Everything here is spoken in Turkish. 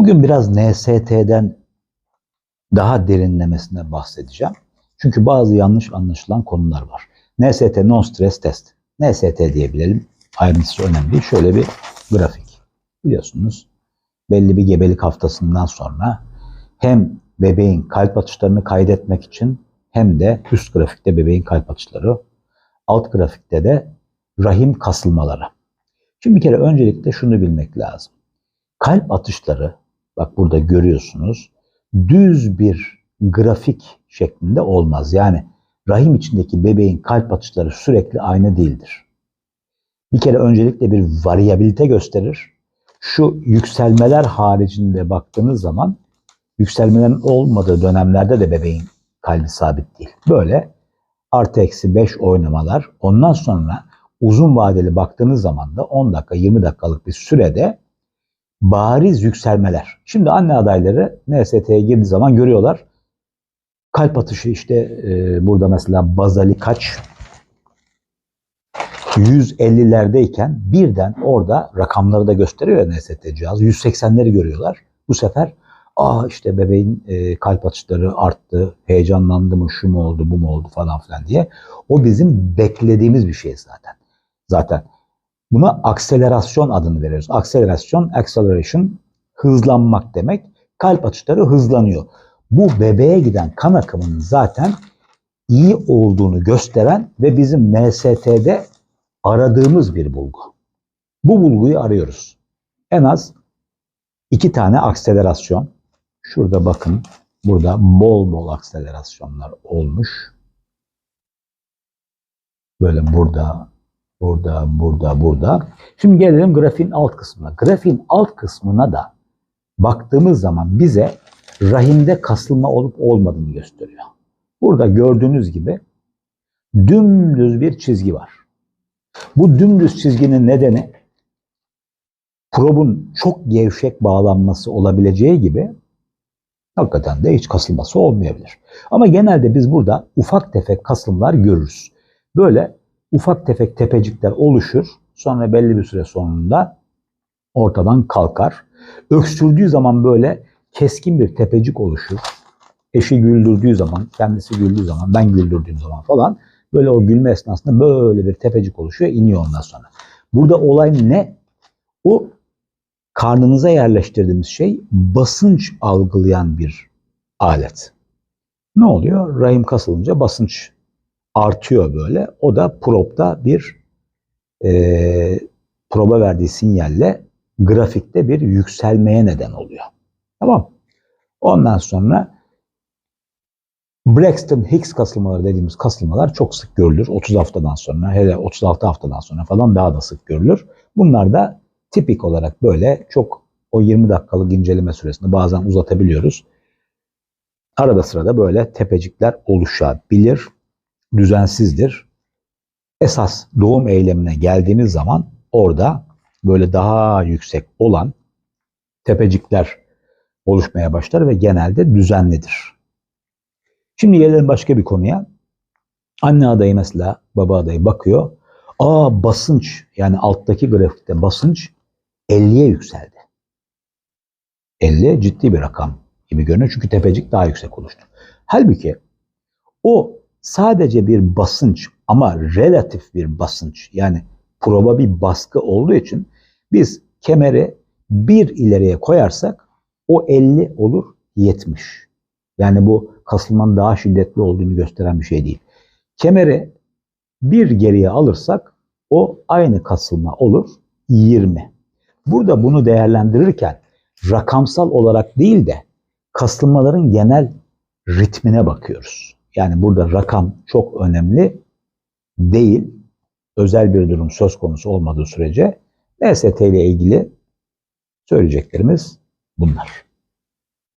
Bugün biraz NST'den daha derinlemesine bahsedeceğim. Çünkü bazı yanlış anlaşılan konular var. NST non stress test. NST diyebilelim. Ayrıntısı önemli. Şöyle bir grafik. Biliyorsunuz belli bir gebelik haftasından sonra hem bebeğin kalp atışlarını kaydetmek için hem de üst grafikte bebeğin kalp atışları, alt grafikte de rahim kasılmaları. Şimdi bir kere öncelikle şunu bilmek lazım. Kalp atışları, bak burada görüyorsunuz, düz bir grafik şeklinde olmaz. Yani rahim içindeki bebeğin kalp atışları sürekli aynı değildir. Bir kere öncelikle bir varyabilite gösterir. Şu yükselmeler haricinde baktığınız zaman yükselmelerin olmadığı dönemlerde de bebeğin kalbi sabit değil. Böyle artı eksi 5 oynamalar. Ondan sonra uzun vadeli baktığınız zaman da 10 dakika 20 dakikalık bir sürede bariz yükselmeler. Şimdi anne adayları NST'ye girdiği zaman görüyorlar. Kalp atışı işte e, burada mesela bazali kaç 150'lerdeyken birden orada rakamları da gösteriyor ya NST cihaz. 180'leri görüyorlar. Bu sefer aa işte bebeğin e, kalp atışları arttı, heyecanlandı mı, şu mu oldu, bu mu oldu falan filan diye. O bizim beklediğimiz bir şey zaten. Zaten buna akselerasyon adını veriyoruz. Akselerasyon, acceleration hızlanmak demek. Kalp atışları hızlanıyor. Bu bebeğe giden kan akımının zaten iyi olduğunu gösteren ve bizim NST'de aradığımız bir bulgu. Bu bulguyu arıyoruz. En az iki tane akselerasyon. Şurada bakın burada bol bol akselerasyonlar olmuş. Böyle burada, burada, burada, burada. Şimdi gelelim grafiğin alt kısmına. Grafiğin alt kısmına da baktığımız zaman bize rahimde kasılma olup olmadığını gösteriyor. Burada gördüğünüz gibi dümdüz bir çizgi var. Bu dümdüz çizginin nedeni probun çok gevşek bağlanması olabileceği gibi hakikaten de hiç kasılması olmayabilir. Ama genelde biz burada ufak tefek kasılmalar görürüz. Böyle ufak tefek tepecikler oluşur. Sonra belli bir süre sonunda ortadan kalkar. Öksürdüğü zaman böyle keskin bir tepecik oluşur. Eşi güldürdüğü zaman, kendisi güldüğü zaman, ben güldürdüğüm zaman falan böyle o gülme esnasında böyle bir tepecik oluşuyor, iniyor ondan sonra. Burada olay ne? O karnınıza yerleştirdiğimiz şey basınç algılayan bir alet. Ne oluyor? Rahim kasılınca basınç artıyor böyle. O da probda bir e, proba verdiği sinyalle grafikte bir yükselmeye neden oluyor. Tamam. Ondan sonra Braxton Hicks kasılmaları dediğimiz kasılmalar çok sık görülür. 30 haftadan sonra hele 36 haftadan sonra falan daha da sık görülür. Bunlar da tipik olarak böyle çok o 20 dakikalık inceleme süresinde bazen uzatabiliyoruz. Arada sırada böyle tepecikler oluşabilir. Düzensizdir. Esas doğum eylemine geldiğimiz zaman orada böyle daha yüksek olan tepecikler oluşmaya başlar ve genelde düzenlidir. Şimdi gelelim başka bir konuya. Anne adayı mesela baba adayı bakıyor. Aa basınç yani alttaki grafikte basınç 50'ye yükseldi. 50 ciddi bir rakam gibi görünüyor çünkü tepecik daha yüksek oluştu. Halbuki o sadece bir basınç ama relatif bir basınç yani proba bir baskı olduğu için biz kemeri bir ileriye koyarsak o 50 olur 70. Yani bu kasılmanın daha şiddetli olduğunu gösteren bir şey değil. Kemeri bir geriye alırsak o aynı kasılma olur 20. Burada bunu değerlendirirken rakamsal olarak değil de kasılmaların genel ritmine bakıyoruz. Yani burada rakam çok önemli değil. Özel bir durum söz konusu olmadığı sürece NST ile ilgili söyleyeceklerimiz bunlar.